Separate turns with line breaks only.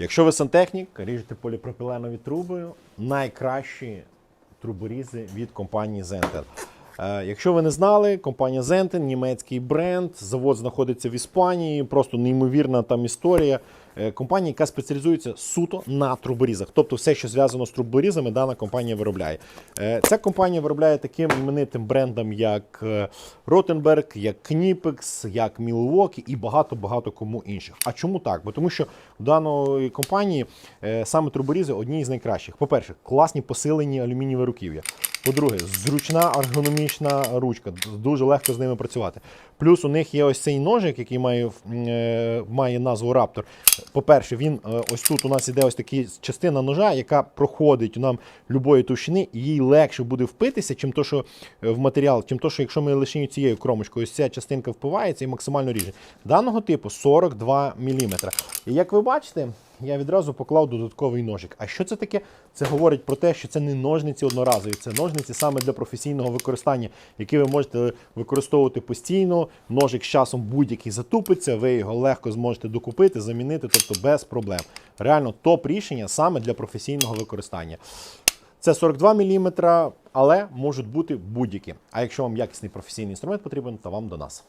Якщо ви сантехнік, ріжете поліпропіленові труби, найкращі труборізи від компанії Zentel. Е, Якщо ви не знали, компанія Zenten, німецький бренд, завод знаходиться в Іспанії, просто неймовірна там історія. Е, Компанія, яка спеціалізується суто на труборізах. Тобто все, що зв'язано з труборізами, дана компанія виробляє. Е, Ця компанія виробляє таким іменитим брендам, як Rottenberg, як Knipex, як Milwaukee і багато-багато кому інших. А чому так? Бо тому що у даної компанії саме труборізи одні з найкращих. По-перше, класні посилені алюмінієві руків'я. По-друге, зручна ергономічна ручка, дуже легко з ними працювати. Плюс у них є ось цей ножик, який має, е, має назву Raptor. По-перше, він е, ось тут у нас іде ось така частина ножа, яка проходить нам любої товщини, і їй легше буде впитися, чим то, що е, в матеріал, чим то, що якщо ми лише цією кромочкою, ось ця частинка впивається і максимально ріже. Даного типу 42 мм. І як ви бачите, я відразу поклав додатковий ножик. А що це таке? Це говорить про те, що це не ножниці одноразові, це ножниці саме для професійного використання, які ви можете використовувати постійно. Ножик з часом будь-який затупиться, ви його легко зможете докупити, замінити, тобто без проблем. Реально топ рішення саме для професійного використання. Це 42 мм, але можуть бути будь-які. А якщо вам якісний професійний інструмент потрібен, то вам до нас.